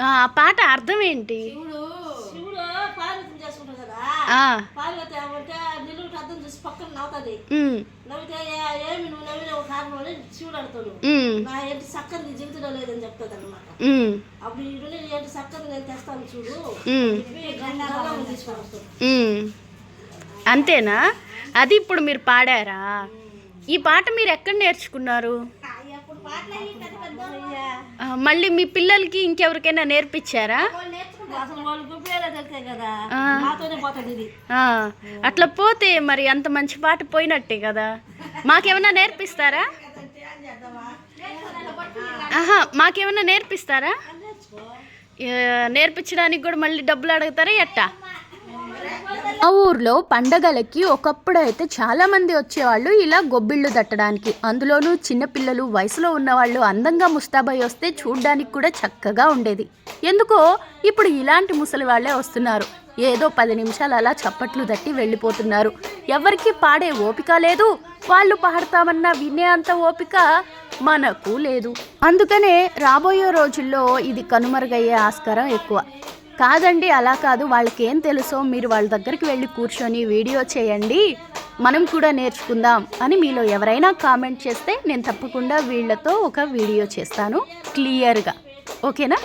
ఆ పాట అర్థం ఏంటి శివుడు శివుడు పార్వతం చేసుకుంటాడు కదా. ఆ, పార్వతి ఏమంటే నిలువుటి అర్థం చూసి పక్కన నవ్వుతుంది. ఉమ్, నవ్వితే "ఏ- ఏమి నువ్వు నవ్విన ఒక కారణం అని శివుడు అడుగుతాడు ఉమ్, నా ఏంటి చక్కని నీ జీవితంలో లేదని చెప్తుంది అనమాట ఉమ్, అప్పుడు ఈ నుండి ఏంటి చక్కని నేను తెస్తాను చూడు. ఉమ్, చెప్పి గంగారావు తీసుకొని వస్తాడు. ఉమ్. అంతేనా? అది ఇప్పుడు మీరు పాడారా? ఈ పాట మీరు ఎక్కడ నేర్చుకున్నారు? మళ్ళీ మీ పిల్లలకి ఇంకెవరికైనా నేర్పించారా? అట్లా పోతే మరి అంత మంచి పాట పోయినట్టే కదా. మాకేమైనా నేర్పిస్తారా? ఆహా మాకేమైనా నేర్పిస్తారా? నేర్పించడానికి కూడా మళ్ళీ డబ్బులు అడుగుతారా ఎట్టా? ఆ ఊర్లో పండగలకి ఒకప్పుడు అయితే చాలామంది వచ్చేవాళ్ళు ఇలా గొబ్బిళ్ళు దట్టడానికి అందులోనూ చిన్నపిల్లలు వయసులో ఉన్నవాళ్ళు అందంగా ముస్తాబై వస్తే చూడ్డానికి కూడా చక్కగా ఉండేది. ఎందుకో ఇప్పుడు ఇలాంటి ముసలి వాళ్ళే వస్తున్నారు. ఏదో పది నిమిషాలు అలా చప్పట్లు తట్టి వెళ్ళిపోతున్నారు. ఎవరికి పాడే ఓపిక లేదు. వాళ్ళు పాడతామన్నా వినే అంత ఓపిక మనకు లేదు. అందుకనే రాబోయే రోజుల్లో ఇది కనుమరుగయ్యే ఆస్కారం ఎక్కువ. కాదండి అలా కాదు. వాళ్ళకి ఏం తెలుసో మీరు వాళ్ళ దగ్గరికి వెళ్ళి కూర్చొని వీడియో చేయండి. మనం కూడా నేర్చుకుందాం అని మీలో ఎవరైనా కామెంట్ చేస్తే నేను తప్పకుండా వీళ్ళతో ఒక వీడియో చేస్తాను క్లియర్గా. ఓకేనా?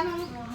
Tanong mo.